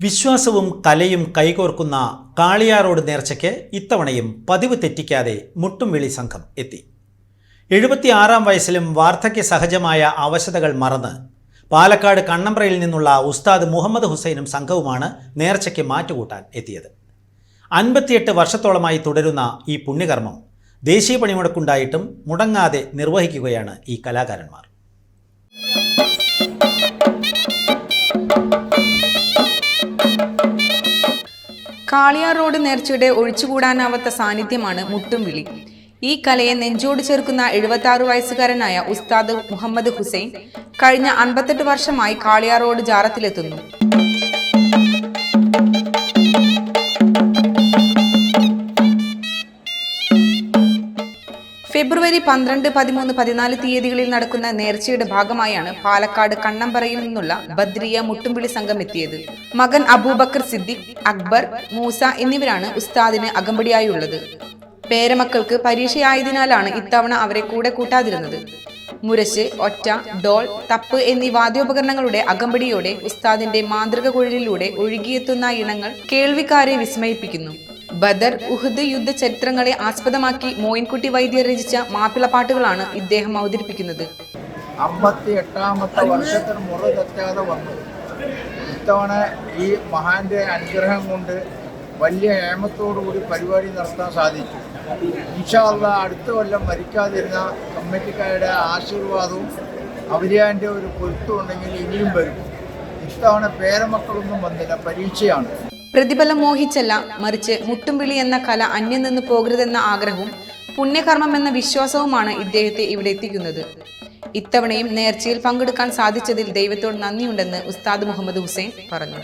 വിശ്വാസവും കലയും കൈകോർക്കുന്ന കാളിയാറോട് നേർച്ചയ്ക്ക് ഇത്തവണയും പതിവ് തെറ്റിക്കാതെ മുട്ടുംവിളി സംഘം എത്തി. എഴുപത്തിയാറാം വയസ്സിലും വാർദ്ധക്യ സഹജമായ അവശതകൾ മറന്ന് പാലക്കാട് കണ്ണമ്പ്രയിൽ നിന്നുള്ള ഉസ്താദ് മുഹമ്മദ് ഹുസൈനും സംഘവുമാണ് നേർച്ചയ്ക്ക് മാറ്റുകൂട്ടാൻ എത്തിയത്. അൻപത്തിയെട്ട് വർഷത്തോളമായി തുടരുന്ന ഈ പുണ്യകർമ്മം ദേശീയ പണിമുടക്കുണ്ടായിട്ടും മുടങ്ങാതെ നിർവഹിക്കുകയാണ് ഈ കലാകാരന്മാർ. കാളിയാർ റോഡ് നേർച്ചയുടെ ഒഴിച്ചുകൂടാനാവാത്ത സാന്നിധ്യമാണ് മുട്ടും വിളി. ഈ കലയെ നെഞ്ചോട് ചേർക്കുന്ന എഴുപത്തി വയസ്സുകാരനായ ഉസ്താദ് മുഹമ്മദ് ഹുസൈൻ കഴിഞ്ഞ അൻപത്തെട്ട് വർഷമായി കാളിയാർ റോഡ് ജാറത്തിലെത്തുന്നു. ഫെബ്രുവരി പന്ത്രണ്ട് പതിമൂന്ന് പതിനാല് തീയതികളിൽ നടക്കുന്ന നേർച്ചയുടെ ഭാഗമായാണ് പാലക്കാട് കണ്ണമ്പറയിൽ നിന്നുള്ള ബദ്രിയ മുട്ടുംപിളി സംഘം എത്തിയത്. മകൻ അബൂബക്കർ സിദ്ദിഖ് അക്ബർ മൂസ എന്നിവരാണ് ഉസ്താദിന് അകമ്പടിയായുള്ളത്. പേരമക്കൾക്ക് പരീക്ഷയായതിനാലാണ് ഇത്തവണ അവരെ കൂടെ കൂട്ടാതിരുന്നത്. മുരശ് ഒറ്റ ഡോൾ തപ്പ് എന്നീ വാദ്യോപകരണങ്ങളുടെ അകമ്പടിയോടെ ഉസ്താദിന്റെ മാന്ത്രിക കുഴലിലൂടെ ഒഴുകിയെത്തുന്ന ഇണങ്ങൾ കേൾവിക്കാരെ വിസ്മയിപ്പിക്കുന്നു. ബദർ ഉഹദ് യുദ്ധ ചരിത്രങ്ങളെ ആസ്പദമാക്കി മോയിൻകുട്ടി വൈദ്യർ രചിച്ച മാപ്പിളപ്പാട്ടുകളാണ് ഇദ്ദേഹം അവതരിപ്പിക്കുന്നത്. ഇത്തവണ ഈ മഹാന്റെ അനുഗ്രഹം കൊണ്ട് വലിയ ഏമത്തോടുകൂടി പരിപാടി നടത്താൻ സാധിച്ചു. ഇൻഷാല്ല അടുത്ത കൊല്ലം മരിക്കാതിരുന്ന കമ്മിറ്റിക്കാരുടെ ആശീർവാദവും അവരിയാന്റെ ഒരു പൊരുത്തം ഉണ്ടെങ്കിൽ ഇനിയും വരും. ഇത്തവണ പേരമക്കളൊന്നും വന്നില്ല പരീക്ഷയാണ്. പ്രതിഫലം മോഹിച്ചല്ല മറിച്ച് മുട്ടുംവിളി എന്ന കല അന്യം നിന്ന് പോകരുതെന്ന ആഗ്രഹവും പുണ്യകർമ്മം എന്ന വിശ്വാസവുമാണ് ഇദ്ദേഹത്തെ ഇവിടെ എത്തിക്കുന്നത്. ഇത്തവണയും നേർച്ചയിൽ പങ്കെടുക്കാൻ സാധിച്ചതിൽ ദൈവത്തോട് നന്ദിയുണ്ടെന്ന് ഉസ്താദ് മുഹമ്മദ് ഹുസൈൻ പറഞ്ഞു.